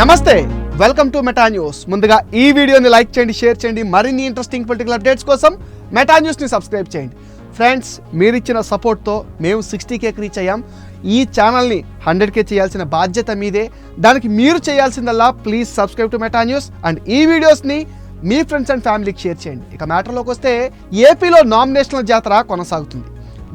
నమస్తే welcome to Meta news ముందుగా ఈ వీడియోని లైక్ చేయండి షేర్ చేయండి మరిన్ని ఇంట్రెస్టింగ్ పొలిటికల్ అప్డేట్స్ కోసం మెటా న్యూస్ని సబ్స్క్రైబ్ చేయండి. ఫ్రెండ్స్ మీరిచ్చిన సపోర్ట్తో మేము సిక్స్టీ కేకి రీచ్ అయ్యాం. ఈ ఛానల్ని హండ్రెడ్ కే చేయాల్సిన బాధ్యత మీదే. దానికి మీరు చేయాల్సిందల్లా please subscribe to Meta news and ఈ వీడియోస్ని మీ ఫ్రెండ్స్ అండ్ ఫ్యామిలీకి షేర్ చేయండి. ఇక మ్యాటర్లోకి వస్తే ఏపీలో నామినేషన్ల జాతర కొనసాగుతుంది.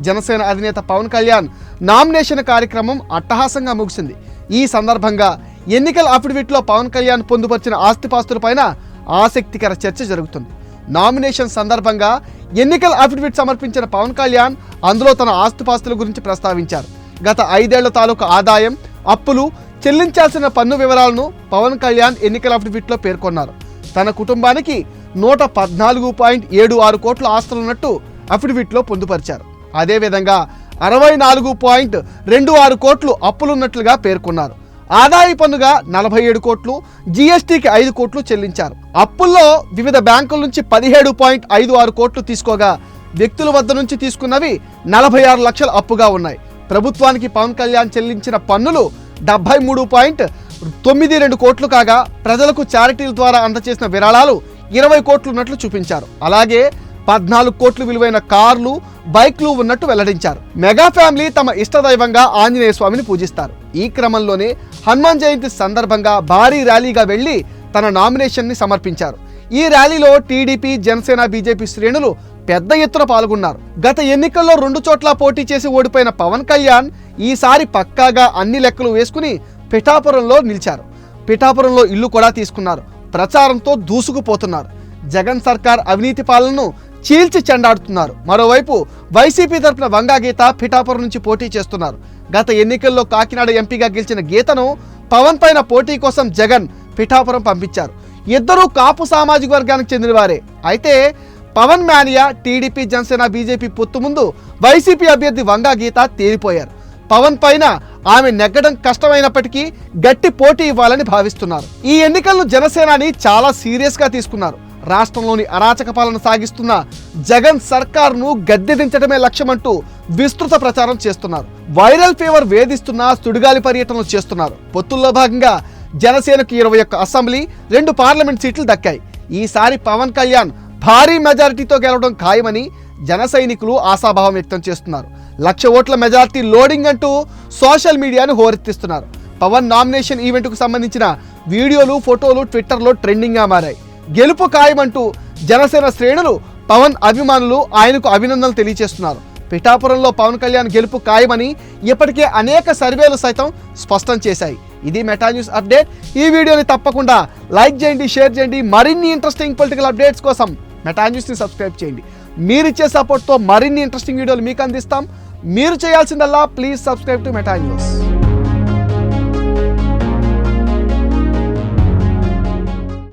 జనసేన అధినేత పవన్ కళ్యాణ్ నామినేషన్ కార్యక్రమం అట్టహాసంగా ముగిసింది. ఈ సందర్భంగా ఎన్నికల అఫిడవిట్లో పవన్ కళ్యాణ్ పొందుపరిచిన ఆస్తిపాస్తులపైన ఆసక్తికర చర్చ జరుగుతుంది. నామినేషన్ సందర్భంగా ఎన్నికల అఫిడవిట్ సమర్పించిన పవన్ కళ్యాణ్ అందులో తన ఆస్తిపాస్తుల గురించి ప్రస్తావించారు. గత ఐదేళ్ళ తాలూకు ఆదాయం అప్పులు చెల్లించాల్సిన పన్ను వివరాలను పవన్ కళ్యాణ్ ఎన్నికల అఫిడవిట్లో పేర్కొన్నారు. తన కుటుంబానికి నూట పద్నాలుగు పాయింట్ ఏడు ఆరు కోట్ల ఆస్తులున్నట్టు అఫిడవిట్లో పొందుపరిచారు. అదేవిధంగా అరవై నాలుగు పాయింట్ రెండు ఆరు కోట్లు అప్పులున్నట్లుగా పేర్కొన్నారు. ఆదాయ పన్నుగా నలభై ఏడు కోట్లు జీఎస్టీకి ఐదు కోట్లు చెల్లించారు. అప్పుల్లో వివిధ బ్యాంకుల నుంచి పదిహేడు పాయింట్ ఐదు ఆరు కోట్లు తీసుకోగా వ్యక్తుల వద్ద నుంచి తీసుకున్నవి నలభై ఆరు లక్షల అప్పుగా ఉన్నాయి. ప్రభుత్వానికి పవన్ కళ్యాణ్ చెల్లించిన పన్నులు డెబ్బై మూడు పాయింట్ తొమ్మిది రెండు కోట్లు కాగా ప్రజలకు చారిటీల ద్వారా అందచేసిన విరాళాలు ఇరవై కోట్లు ఉన్నట్లు చూపించారు. అలాగే పద్నాలుగు కోట్లు విలువైన కార్లు బైక్లు ఉన్నట్టు వెల్లడించారు. మెగా ఫ్యామిలీ తమ ఇష్టదైవంగా ఆంజనేయ స్వామిని పూజిస్తారు. ఈ క్రమంలోనే హనుమాన్ జయంతి సందర్భంగా భారీ ర్యాలీగా వెళ్ళి తన నామినేషన్ని సమర్పించారు. ఈ ర్యాలీలో టీడీపీ జనసేన బీజేపీ శ్రేణులు పెద్ద ఎత్తున పాల్గొన్నారు. గత ఎన్నికల్లో రెండు చోట్ల పోటీ చేసి ఓడిపోయిన పవన్ కళ్యాణ్ ఈసారి పక్కాగా అన్ని లెక్కలు వేసుకుని పిఠాపురంలో నిలిచారు. పిఠాపురంలో ఇల్లు కూడా తీసుకున్నారు. ప్రచారంతో దూసుకుపోతున్నారు. జగన్ సర్కార్ అవినీతి పాలనను చీల్చి చెండాడుతున్నారు. మరోవైపు వైసీపీ తరపున వంగా గీత పిఠాపురం నుంచి పోటీ చేస్తున్నారు. గత ఎన్నికల్లో కాకినాడ ఎంపీగా గెలిచిన గీతను పవన్ పైన పోటీ కోసం జగన్ పిఠాపురం పంపించారు. ఇద్దరూ కాపు సామాజిక వర్గానికి చెందినవారే. అయితే Pawan mania TDP Janasena BJP పొత్తు ముందు వైసీపీ అభ్యర్థి వంగా గీత తేలిపోయారు. పవన్ పైన ఆమె నెగ్గడం కష్టమైనప్పటికీ గట్టి పోటీ ఇవ్వాలని భావిస్తున్నారు. ఈ ఎన్నికలను జనసేనాని చాలా సీరియస్గా తీసుకున్నారు. రాష్ట్రంలోని అరాచక పాలన సాగిస్తున్న జగన్ సర్కార్ను గద్దెదించడమే లక్ష్యమంటూ విస్తృత ప్రచారం చేస్తున్నారు. వైరల్ ఫీవర్ వేధిస్తున్న సుడిగాలి పర్యటనలు చేస్తున్నారు. పొత్తుల్లో భాగంగా జనసేనకు ఇరవై ఒక్క అసెంబ్లీ రెండు పార్లమెంట్ సీట్లు దక్కాయి. ఈసారి పవన్ కళ్యాణ్ భారీ మెజారిటీతో గెలవడం ఖాయమని జన సైనికులు ఆశాభావం వ్యక్తం చేస్తున్నారు. లక్ష ఓట్ల మెజారిటీ లోడింగ్ అంటూ సోషల్ మీడియాను హోరెత్తిస్తున్నారు. పవన్ నామినేషన్ ఈవెంట్కు సంబంధించిన వీడియోలు ఫోటోలు ట్విట్టర్లో ట్రెండింగ్గా మారాయి. గెలుపు ఖాయమంటూ జనసేన శ్రేణులు పవన్ అభిమానులు ఆయనకు అభినందనలు తెలియజేస్తున్నారు పిఠాపురంలో పవన్ కళ్యాణ్ గెలుపు ఖాయమని ఇప్పటికే అనేక సర్వేలు సైతం స్పష్టం చేశాయి. ఇది మెటా న్యూస్ అప్డేట్. ఈ వీడియోని తప్పకుండా లైక్ చేయండి షేర్ చేయండి. మరిన్ని ఇంట్రెస్టింగ్ పొలిటికల్ అప్డేట్స్ కోసం మెటా న్యూస్ని సబ్స్క్రైబ్ చేయండి. మీరిచ్చే సపోర్ట్తో మరిన్ని ఇంట్రెస్టింగ్ వీడియోలు మీకు అందిస్తాం. మీరు చేయాల్సిందల్లా please subscribe to Meta news